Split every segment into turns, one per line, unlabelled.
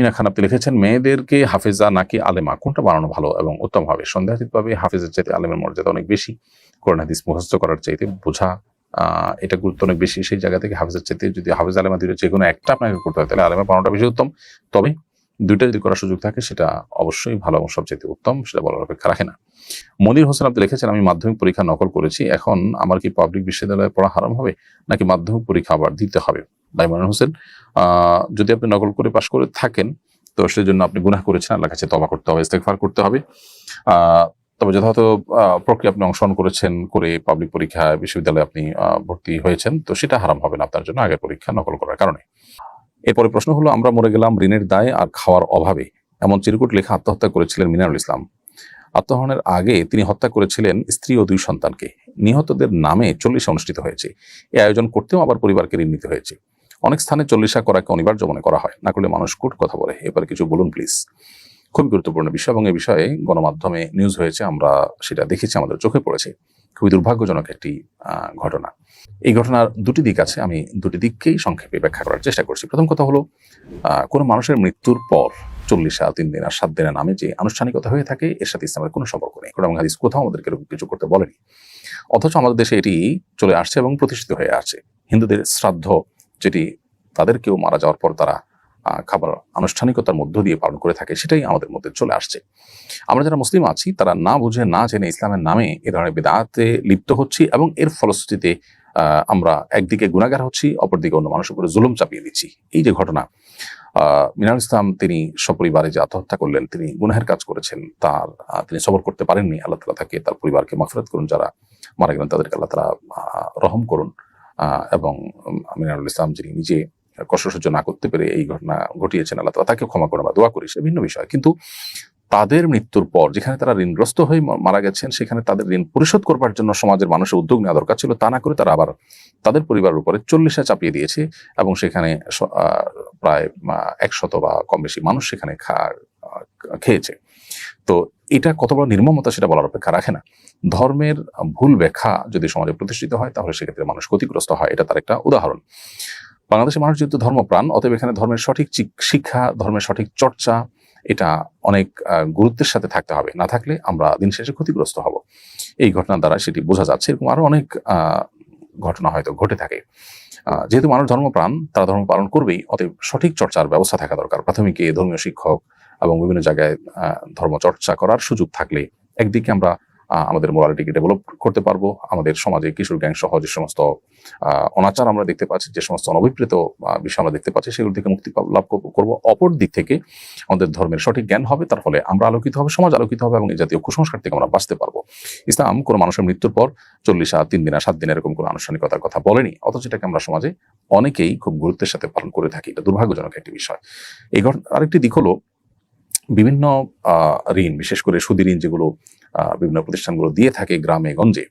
তাহমিনা খান, আপনি লিখেছেন, মেয়েদেরকে হাফেজা নাকি আলেমা? কোনটা বানানো ভালো এবং উত্তম হবে সন্দেহাতীতভাবে হাফেজের চাইতে আলেমের মর্যাদা অনেক বেশি। কোরআন হাদিস মুখস্থ করার চাইতে বোঝা এটা গুরুত্ব অনেক বেশি। সেই জায়গা থেকে হাফেজের চাইতে যদি হাফেজ আলেমা দুটো যে কোনো একটা আপনাকে করতে হয়, তাহলে আলেমা বানানোটা বেশি উত্তম। তবে দুইটা যদি করার সুযোগ থাকে, সেটা অবশ্যই ভালো এবং সবচেয়ে উত্তম, সেটা বলার অপেক্ষা রাখে না। মনির হোসেন, আপনি লিখেছেন, আমি মাধ্যমিক পরীক্ষা নকল করেছি, এখন আমার কি পাবলিক বিশ্ববিদ্যালয়ে পড়া হারাম হবে নাকি মাধ্যমিক পরীক্ষা আবার দিতে হবে? ভাই মনির হোসেন যদি আপনি নকল করে পাশ করে থাকেন, তো সেই জন্য আপনি গুনাহ করেছেন আল্লাহ কাছে তবা করতে হবে, ইস্তেগফার করতে হবে। তবে যথাযথ প্রক্রিয়া আপনি অংশগ্রহণ করেছেন, করে পাবলিক পরীক্ষা, বিশ্ববিদ্যালয়ে আপনি ভর্তি হয়েছেন, তো সেটা হারাম হবে না আপনার জন্য আগের পরীক্ষা নকল করার কারণে। এরপরে প্রশ্ন হলো, আমরা মরে গেলাম ঋণের দায় আর খাওয়ার অভাবে। এমন চিরকুট লেখা আত্মহত্যা করেছিলেন মিনারুল ইসলাম। আত্মহরণের আগে তিনি হত্যা করেছিলেন স্ত্রী ও দুই সন্তানকে। নিহতদের নামে চল্লিশে অনুষ্ঠিত হয়েছে। এই আয়োজন করতেও আবার পরিবারকে ঋণ নিতে হয়েছে। অনেক স্থানে চল্লিশা করাকে অনিবার্য মনে করা হয়। না করলে মানুষ কুট কথা বলে। এবার কিছু বলুন প্লিজ খুবই গুরুত্বপূর্ণ বিষয় এবং এই বিষয়ে গণমাধ্যমে নিউজ হয়েছে, আমরা সেটা দেখেছি, আমাদের চোখে পড়েছে। খুবই দুর্ভাগ্যজনক একটি ঘটনা। এই ঘটনার দুটি দিক আছে, আমি দুটি দিককেই সংক্ষেপে ব্যাখ্যা করার চেষ্টা করছি। প্রথম কথা হলো কোনো মানুষের মৃত্যুর পর চল্লিশা তিন দিন আর সাত দিনের নামে যে আনুষ্ঠানিকতা হয়ে থাকে, এর সাথে ইসলামের কোনো সম্পর্ক নেই। কোরআন হাদিস কোথাও আমাদেরকে এরকম কিছু করতে বলেনি। অথচ আমাদের দেশে এটি চলে আসছে এবং প্রতিষ্ঠিত হয়ে আসছে। হিন্দুদের শ্রাদ্ধ যেটি তাদেরকেও মারা যাওয়ার পর তারা খাবার আনুষ্ঠানিকতার মধ্য দিয়ে পালন করে থাকে সেটাই আমাদের মধ্যে চলে আসছে। আমরা যারা মুসলিম আছি তারা না বুঝে না জেনে ইসলামের নামে এ ধরনের বেদাতে লিপ্ত হচ্ছি এবং এর ফলশ্রুতিতে আমরা একদিকে গুণাগার হচ্ছি অপরদিকে অন্য মানুষের উপরে জুলুম চাপিয়ে দিচ্ছি। এই যে ঘটনা আহ, মিনারুল ইসলাম তিনি সপরিবারে যে আত্মহত্যা করলেন তিনি গুনাহের কাজ করেছেন তার তিনি সবর করতে পারেননি আল্লাহ তালা তাকে তার পরিবারকে মাফরত করুন যারা মারা গেলেন তাদেরকে আল্লাহ তালা রহম করুন। এবং মিনারুল ইসলাম যিনি নিজে কষ্ট সহ্য না করতে পেরে এই ঘটনা ঘটিয়েছেন, আল্লাহ তাকে ক্ষমা করে আমরা দোয়া করি, সে ভিন্ন বিষয়। কিন্তু তাদের মৃত্যুর পর যেখানে তারা ঋণগ্রস্ত হয়ে মারা গেছেন, সেখানে তাদের ঋণ পরিশোধ করবার জন্য সমাজের মানুষের উদ্যোগ নেওয়া দরকার ছিল, তা না করে তারা আবার তাদের পরিবারের উপরে চল্লিশা চাপিয়ে দিয়েছে এবং সেখানে প্রায় একশত বা কম বেশি মানুষ সেখানে খা- খেয়েছে। তো এটা কত বড় নির্মমতা সেটা বলার অপেক্ষা রাখে না। ধর্মের ভুল ব্যাখ্যা যদি সমাজে প্রতিষ্ঠিত হয়, তাহলে সেক্ষেত্রে মানুষ ক্ষতিগ্রস্ত হয়। এটা তার একটা উদাহরণ। বাংলাদেশের মানুষ যেহেতু ধর্মপ্রাণ, অতএব এখানে ধর্মের সঠিক শিক্ষা, ধর্মের সঠিক চর্চা, এটা অনেক গুরুত্বের সাথে থাকতে হবে। না থাকলে আমরা দিন শেষে ক্ষতিগ্রস্ত হব। এই ঘটনার দ্বারা সেটি বোঝা যাচ্ছে। এরকম আরও অনেক ঘটনা হয়তো ঘটে থাকে। যেহেতু মানুষ ধর্মপ্রাণ, তারা ধর্ম পালন করবেই, অতএব সঠিক চর্চার ব্যবস্থা থাকা দরকার। প্রাথমিকে ধর্মীয় শিক্ষক এবং বিভিন্ন জায়গায় আহ, ধর্ম চর্চা করার সুযোগ থাকলে একদিকে আমরা আমাদের মোরালিটিকে ডেভেলপ করতে পারব আমাদের সমাজে কিশোর গ্যাং সহ যে সমস্ত অনাচার আমরা দেখতে পাচ্ছি যে সমস্ত অনভিপ্রেত বিষয় আমরা দেখতে পাচ্ছি সেগুলো থেকে মুক্তি লাভ করব অপর দিক থেকে আমাদের ধর্মের সঠিক জ্ঞান হবে তার ফলে আমরা আলোকিত হবে সমাজ আলোকিত হবে এবং এই জাতীয় কুসংস্কার থেকে আমরা বাঁচতে পারব। ইসলাম কোনো মানুষের মৃত্যুর পর চল্লিশ আর তিন দিন আর সাত দিন এরকম কোনো আনুষ্ঠানিকতার কথা বলেনি অথচ এটাকে আমরা সমাজে অনেকেই খুব গুরুত্বের সাথে পালন করে থাকি। এটা দুর্ভাগ্যজনক একটি বিষয়। এই ঘটনা আরেকটি দিক হলো বিভিন্ন ঋণ, বিশেষ করে সুদী ঋণ যেগুলো বিভিন্ন প্রতিষ্ঠানগুলো দিয়ে থাকে গ্রামে, গঞ্জে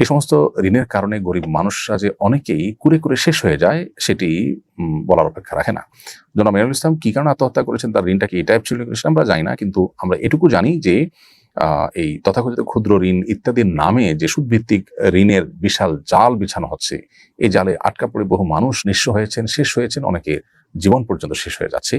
এই সমস্ত ঋণের কারণে গরিব মানুষরা যে অনেকেই কুরে কুরে শেষ হয়ে যায়, সেটি বলার অপেক্ষা রাখে না। জনাব মিনারুল ইসলাম কি কারণে আত্মহত্যা করেছেন? তার ঋণটা কি এই টাইপ ছিল আমরা জানি না, কিন্তু আমরা এটুকু জানি যে এই তথাকথিত ক্ষুদ্র ঋণ ইত্যাদির নামে যে সুদভিত্তিক ঋণের বিশাল জাল বিছানো হচ্ছে এই জালে আটকা পড়ে বহু মানুষ নিঃস্ব হয়েছেন, শেষ হয়েছেন অনেকে জীবন পর্যন্ত শেষ হয়ে যাচ্ছে।